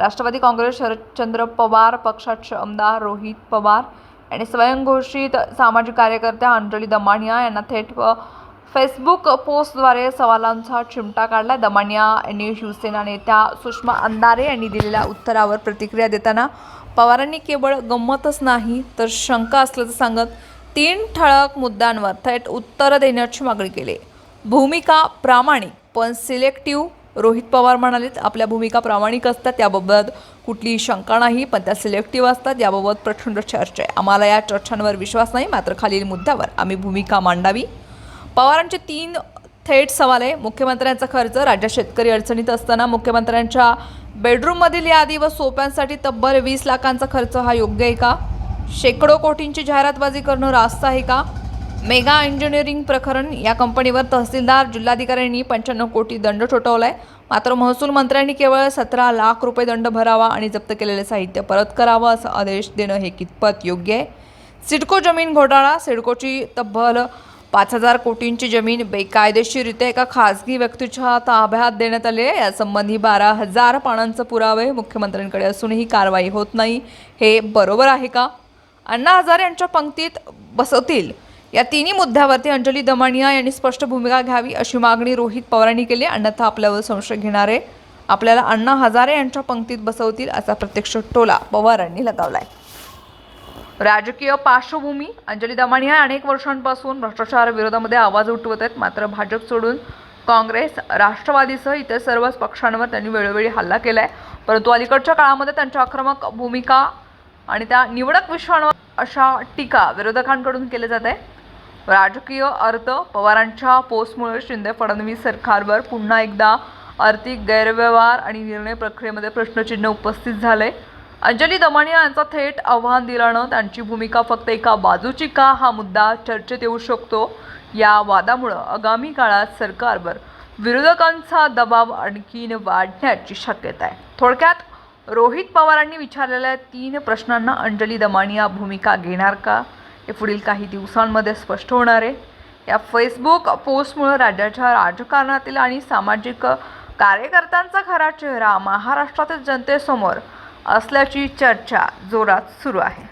राष्ट्रवादी काँग्रेस शरदचंद्र पवार पक्षाचे आमदार रोहित पवार आणि स्वयंघोषित सामाजिक कार्यकर्त्या अंजली दमानिया यांना थेट फेसबुक पोस्टद्वारे सवालांचा चिमटा काढला. दमानिया यांनी शिवसेना नेत्या सुषमा अंधारे यांनी दिलेल्या उत्तरावर प्रतिक्रिया देताना पवारांनी केवळ गंमतच नाही तर शंका असल्याचं सांगत तीन ठळक मुद्द्यांवर थेट उत्तरं देण्याची मागणी केली. भूमिका प्रामाणिक पण सिलेक्टिव्ह रोहित पवार म्हणालेत आपल्या भूमिका प्रामाणिक असतात त्याबाबत कुठलीही शंका नाही पण त्या सिलेक्टिव्ह असतात याबाबत प्रचंड चर्चा आहे. आम्हाला या चर्चांवर विश्वास नाही मात्र खालील मुद्द्यावर आम्ही भूमिका मांडावी. पवारांचे तीन थेट सवाल आहे. मुख्यमंत्र्यांचा खर्च राज्यात शेतकरी अडचणीत असताना मुख्यमंत्र्यांच्या बेडरूममधील यादी व सोप्यांसाठी तब्बल वीस लाखांचा खर्च हा योग्य आहे का? शेकडो कोटींची जाहिरातबाजी करणं रास्त आहे का? मेगा इंजिनिअरिंग प्रकरण या कंपनीवर तहसीलदार जिल्हाधिकाऱ्यांनी पंच्याण्णव कोटी दंड ठोठावलाय. मात्र महसूल मंत्र्यांनी केवळ सतरा लाख रुपये दंड भरावा आणि जप्त केलेले साहित्य परत करावं असा आदेश देणं हे कितपत योग्य आहे? सिडको जमीन घोटाळा सिडकोची तब्बल पाच हजार कोटींची जमीन बेकायदेशीररित्या एका खासगी व्यक्तीच्या ताब्यात देण्यात आली आहे. यासंबंधी बारा हजार पानांचं पुरावे मुख्यमंत्र्यांकडे असूनही कारवाई होत नाही. हे बरोबर आहे का? अण्णा हजारे यांच्या पंक्तीत बसवतील या तिन्ही मुद्द्यावरती अंजली दमानिया यांनी स्पष्ट भूमिका घ्यावी अशी मागणी रोहित पवारांनी केली अन्यथा आपल्यावर संशय घेणारे आपल्याला अण्णा हजारे यांच्या पंक्तीत बसवतील असा प्रत्यक्ष टोला पवारांनी लगावलाय. राजकीय पार्श्वभूमी अंजली दमानिया अनेक वर्षांपासून भ्रष्टाचार विरोधामध्ये आवाज उठवत आहेत. मात्र भाजप सोडून काँग्रेस राष्ट्रवादीसह इतर सर्वच पक्षांवर त्यांनी वेळोवेळी हल्ला केला आहे परंतु अलीकडच्या काळामध्ये त्यांच्या आक्रमक भूमिका आणि त्या निवडक विषयांवर अशा टीका विरोधकांकडून केल्या जात आहे राजकीय अर्थ पवारांच्या पोस्टमुळे शिंदे फडणवीस सरकारवर पुन्हा एकदा आर्थिक गैरव्यवहार आणि निर्णय प्रक्रियेमध्ये प्रश्नचिन्ह उपस्थित झाले. अंजली दमानिया यांचा थेट आव्हान दिल्यानं त्यांची भूमिका फक्त एका बाजूची का हा मुद्दा चर्चेत येऊ शकतो? या वादामुळं आगामी काळात सरकारवर विरोधकांचा दबाव आणखीन वाढण्याची शक्यता आहे. थोडक्यात रोहित पवारांनी विचारलेल्या तीन प्रश्नांना अंजली दमानिया भूमिका घेणार का? हे पुढील काही दिवसांमध्ये स्पष्ट होणार आहे. या फेसबुक पोस्टमुळं राज्याच्या राजकारणातील आणि सामाजिक कार्यकर्त्यांचा खरा चेहरा महाराष्ट्रातील जनतेसमोर असल्याची चर्चा जोरात सुरू आहे.